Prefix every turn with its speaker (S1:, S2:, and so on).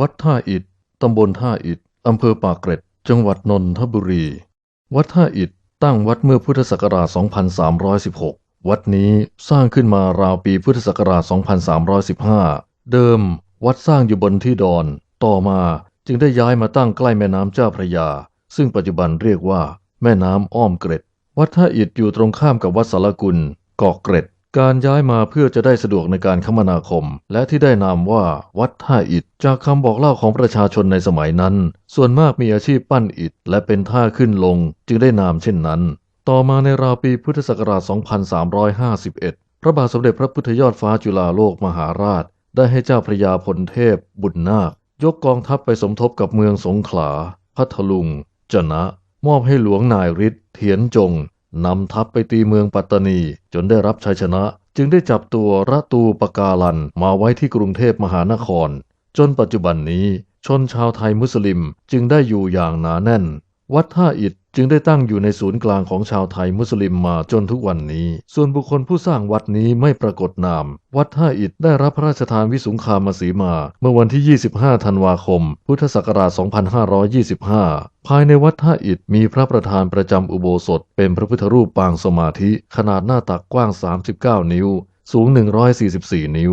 S1: วัดท่าอิฐตำบลท่าอิฐอำเภอปากเกร็ด จังหวัดนนทบุรี วัดท่าอิฐตั้งวัดเมื่อพุทธศักราช 2316 วัดนี้สร้างขึ้นมาราวปีพุทธศักราช 2315 เดิม วัดสร้างอยู่บนที่ดอน ต่อมาจึงได้ย้ายมาตั้งใกล้แม่น้ำเจ้าพระยา ซึ่งปัจจุบันเรียกว่า แม่น้ำอ้อมเกร็ด วัดท่าอิฐอยู่ตรงข้ามกับวัดสารกุลเกาะเกร็ด การย้ายมาเพื่อจะได้สะดวกในการคมนาคม และที่ได้นามว่า วัดท่าอิฐจากคำบอกเล่าของประชาชนในสมัยนั้น ส่วนมากมีอาชีพปั้นอิฐ และเป็นท่าขึ้นลง จึงได้นามเช่นนั้น ต่อมาในราวปีพุทธศักราช 2351 พระบาทสมเด็จพระพุทธยอดฟ้าจุฬาโลกมหาราช ได้ให้เจ้าพระยาพลเทพ บุญนาค ยกกองทัพไปสมทบกับเมืองสงขลา พัทลุง จนะ มอบให้หลวงนายฤทธิ์เถียนจง นำทัพไปตีเมืองปัตตานีจนได้รับชัยชนะ จึงได้จับตัวระตูปกาลันมาไว้ที่กรุงเทพมหานคร จนปัจจุบันนี้ชนชาวไทยมุสลิมจึงได้อยู่อย่างหนาแน่น วัดท่าอิฐ จึงได้ตั้งอยู่ในศูนย์กลางของชาวไทยมุสลิมมาจนทุกวันนี้ ส่วนบุคคลผู้สร้างวัดนี้ไม่ปรากฏนาม วัดท่าอิฐได้รับพระราชทานวิสุงคามสีมา เมื่อวันที่ 25 ธันวาคม พุทธศักราช 2525 ภายในวัดท่าอิฐมีพระประธานประจำอุโบสถ เป็นพระพุทธรูปปางสมาธิ ขนาดหน้าตักกว้าง 39 นิ้ว สูง 144 นิ้ว